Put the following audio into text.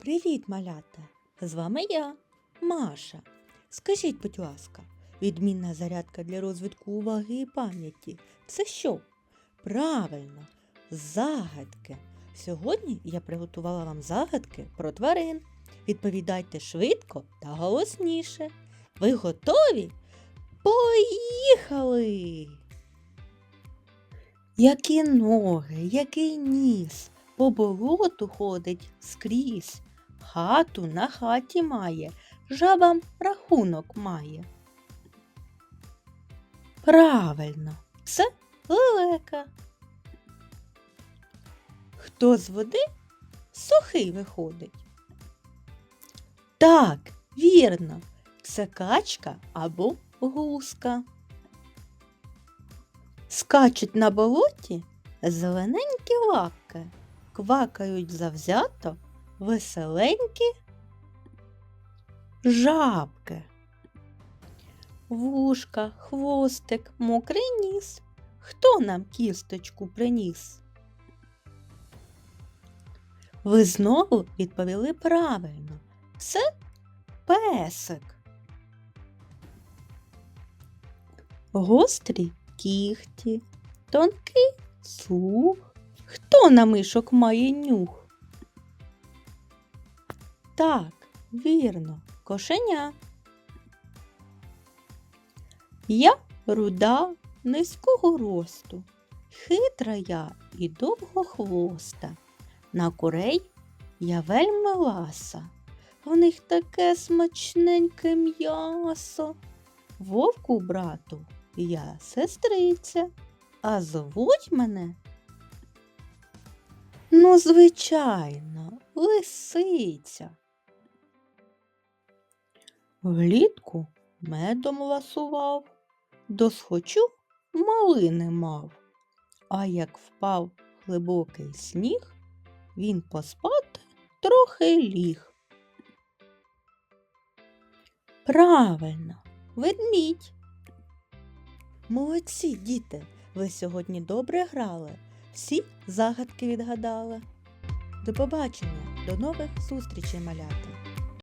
Привіт, малята! З вами я, Маша. Скажіть, будь ласка, відмінна зарядка для розвитку уваги і пам'яті це що? Правильно, загадки. Сьогодні я приготувала вам загадки про тварин. Відповідайте швидко та голосніше. Ви готові? Поїхали! Які ноги, який ніс, по болоту ходить скрізь. Хату на хаті має, жабам рахунок має. Правильно, це лелека. Хто з води сухий виходить? Так, вірно, це качка або гуска. Скачуть на болоті зелененькі лапки, квакають завзято веселенькі жабки. Вушка, хвостик, мокрий ніс. Хто нам кісточку приніс? Ви знову відповіли правильно. Це песик. Гострі кіхті, тонкий слух. Хто на мишок має нюх? Так, вірно, кошеня. Я руда низького росту, хитра я і довгохвоста. На курей я вельми ласа, в них таке смачненьке м'ясо. Вовку брату я сестриця, а звуть мене. Ну, звичайно, лисиця. Влітку медом ласував, досхочу малини мав. А як впав глибокий сніг, він поспати трохи ліг. Правильно, ведмідь. Молодці, діти, ви сьогодні добре грали, всі загадки відгадали. До побачення, до нових зустрічей, малята!